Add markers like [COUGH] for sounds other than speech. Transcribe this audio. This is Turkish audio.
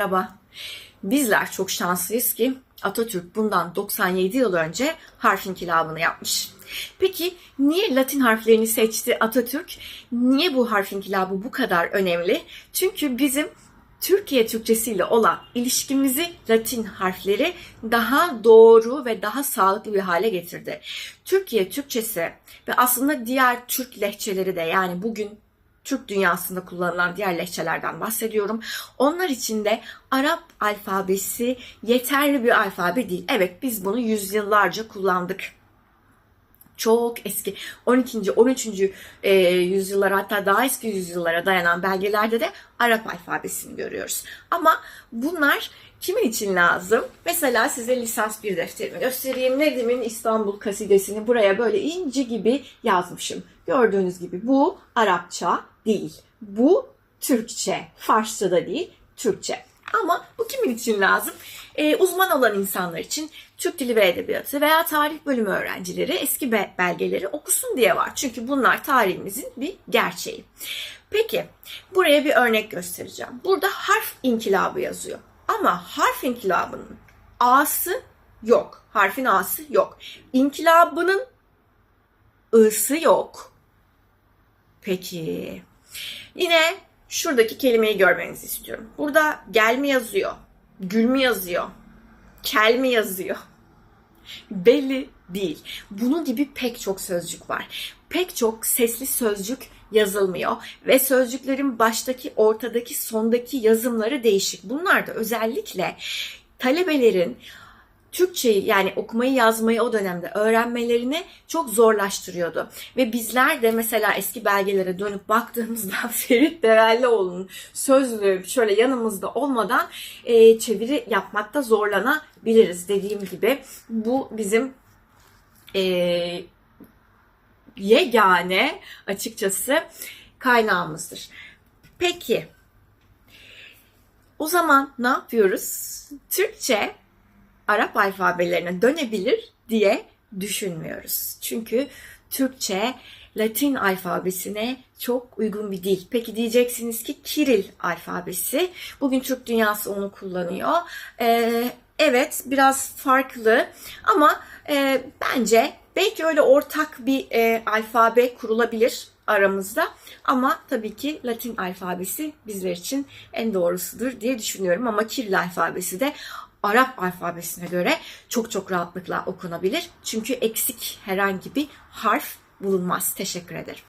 Merhaba. Bizler çok şanslıyız ki Atatürk bundan 97 yıl önce harf inkılabını yapmış. Peki niye Latin harflerini seçti Atatürk? Niye bu harf inkılabı bu kadar önemli? Çünkü bizim Türkiye Türkçesiyle olan ilişkimizi Latin harfleri daha doğru ve daha sağlıklı bir hale getirdi. Türkiye Türkçesi ve aslında diğer Türk lehçeleri de yani bugün Türk dünyasında kullanılan diğer lehçelerden bahsediyorum. Onlar için de Arap alfabesi yeterli bir alfabe değil. Evet biz bunu yüzyıllarca kullandık. Çok eski 12. 13. e, yüzyıllara hatta daha eski yüzyıllara dayanan belgelerde de Arap alfabesini görüyoruz. Ama bunlar kimin için lazım? Mesela size lisans bir defterimi göstereyim. Nedim'in İstanbul kasidesini buraya böyle inci gibi yazmışım. Gördüğünüz gibi bu Arapça değil. Bu Türkçe. Farsça da değil, Türkçe. Ama bu kimin için lazım? Ee, uzman olan insanlar için Türk Dili ve Edebiyatı veya tarih bölümü öğrencileri eski be- belgeleri okusun diye var. Çünkü bunlar tarihimizin bir gerçeği. Peki buraya bir örnek göstereceğim. Burada harf inkılabı yazıyor. Ama harf inkılabının A'sı yok. Harfin A'sı yok. İnkılabının I'sı yok. Peki. Yine şuradaki kelimeyi görmenizi istiyorum. Burada gel mi yazıyor? Gül mü yazıyor? Kel mi yazıyor? [LAUGHS] Belli değil. Bunun gibi pek çok sözcük var. Pek çok sesli sözcük yazılmıyor ve sözcüklerin baştaki, ortadaki, sondaki yazımları değişik. Bunlar da özellikle talebelerin Türkçeyi yani okumayı yazmayı o dönemde öğrenmelerini çok zorlaştırıyordu. Ve bizler de mesela eski belgelere dönüp baktığımızda [LAUGHS] Ferit Devellioğlu'nun sözlüğü şöyle yanımızda olmadan e, çeviri yapmakta zorlanabiliriz. Dediğim gibi bu bizim e, yegane açıkçası kaynağımızdır. Peki o zaman ne yapıyoruz? Türkçe Arap alfabelerine dönebilir diye düşünmüyoruz. Çünkü Türkçe Latin alfabesine çok uygun bir dil. Peki diyeceksiniz ki Kiril alfabesi. Bugün Türk dünyası onu kullanıyor. Ee, evet biraz farklı ama e, bence belki öyle ortak bir e, alfabe kurulabilir aramızda. Ama tabii ki Latin alfabesi bizler için en doğrusudur diye düşünüyorum. Ama Kiril alfabesi de Arap alfabesine göre çok çok rahatlıkla okunabilir. Çünkü eksik herhangi bir harf bulunmaz. Teşekkür ederim.